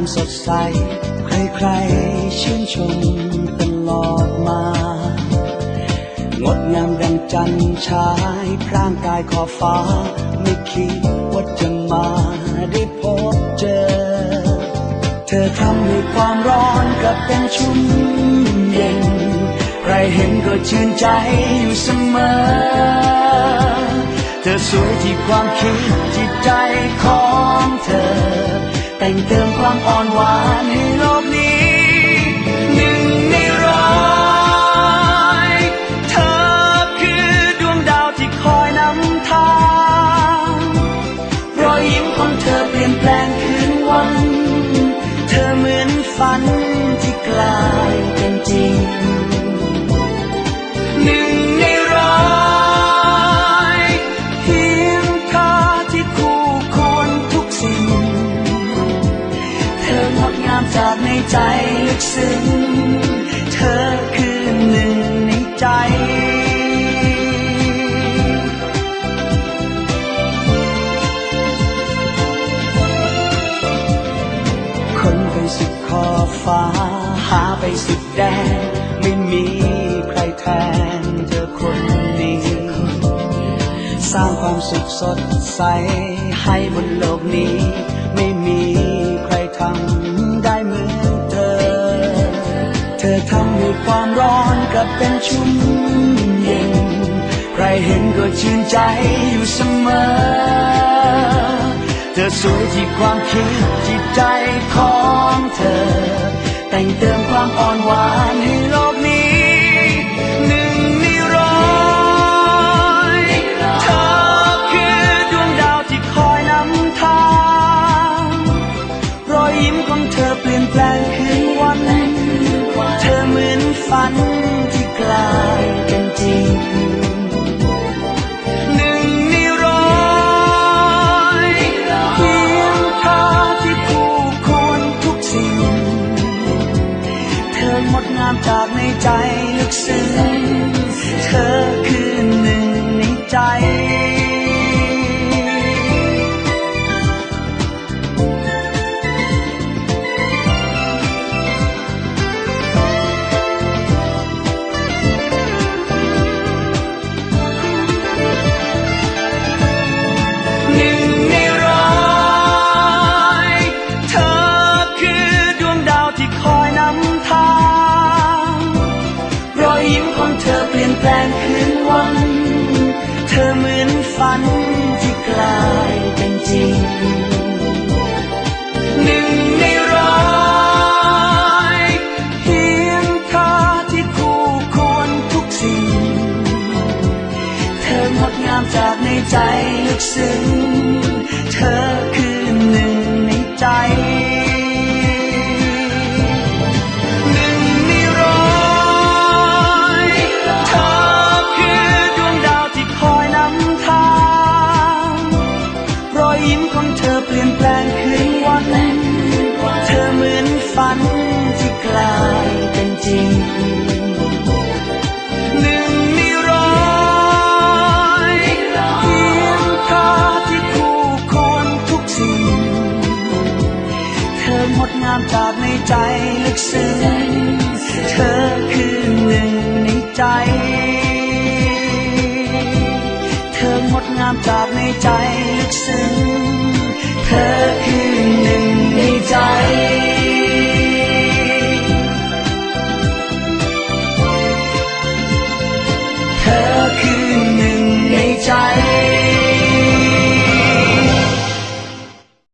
มสดใส ใครๆชื่นชมตลอดมา งดงามดังจันทร์ฉายพร่างกายขอบฟ้า ไม่คิดว่าจะมาได้พบเจอ เธอทำให้ความร้อนกลับเป็นชุ่มเย็น ใครเห็นก็ชื่นใจอยู่เสมอ เธอสวยที่ความคิดจิตใจของเธอ แต่งเติมความอ่อนหวานให้โลกนี้หนึ่งในร้อยเธอคือดวงดาวที่คอยนำทางรอยยิ้มของเธอเปลี่ยนแปลงคืนวัน เธอเหมือนฝันที่กลายเป็น จากในใจลึกซึ้งเธอคือหนึ่งในใจคนไปสุดขอบฟ้า หาไปสุดแดนไม่มีใครแทนเธอคนนี้สร้างความสุขสดใสให้บนโลกนี้ไม่มี ร้อนกลับเป็นชุ่มเย็น ใครเห็นก็ชื่นใจอยู่เสมอ เธอสวยที่ความคิดจิตใจของเธอ แต่งเติมความอ่อนหวาน ฝันที่กลายเป็นจริงหนึ่งในร้อยเพียงเธอที่คู่ควรทุกสิ่ง เธอหมดงามจากในใจลึกซึ้ง ธอเปลี่ยนแปลงคืนวัน เธอเหมือนฝันที่กลายเป็นจริง หนึ่งในร้อยเพียงเธอที่คู่ควรทุกสิ่ง เธองดงามจากในใจลึกซึ้ง เธอคือ ลายเป็นจริงหนึ่งในร้อยเพียงเธอที่คู่ควรทุกสิ่ง เธองดงามจากในใจลึกซึ้งเธอคือหนึ่งในใจ เธองดงามจากในใจลึกซึ้ง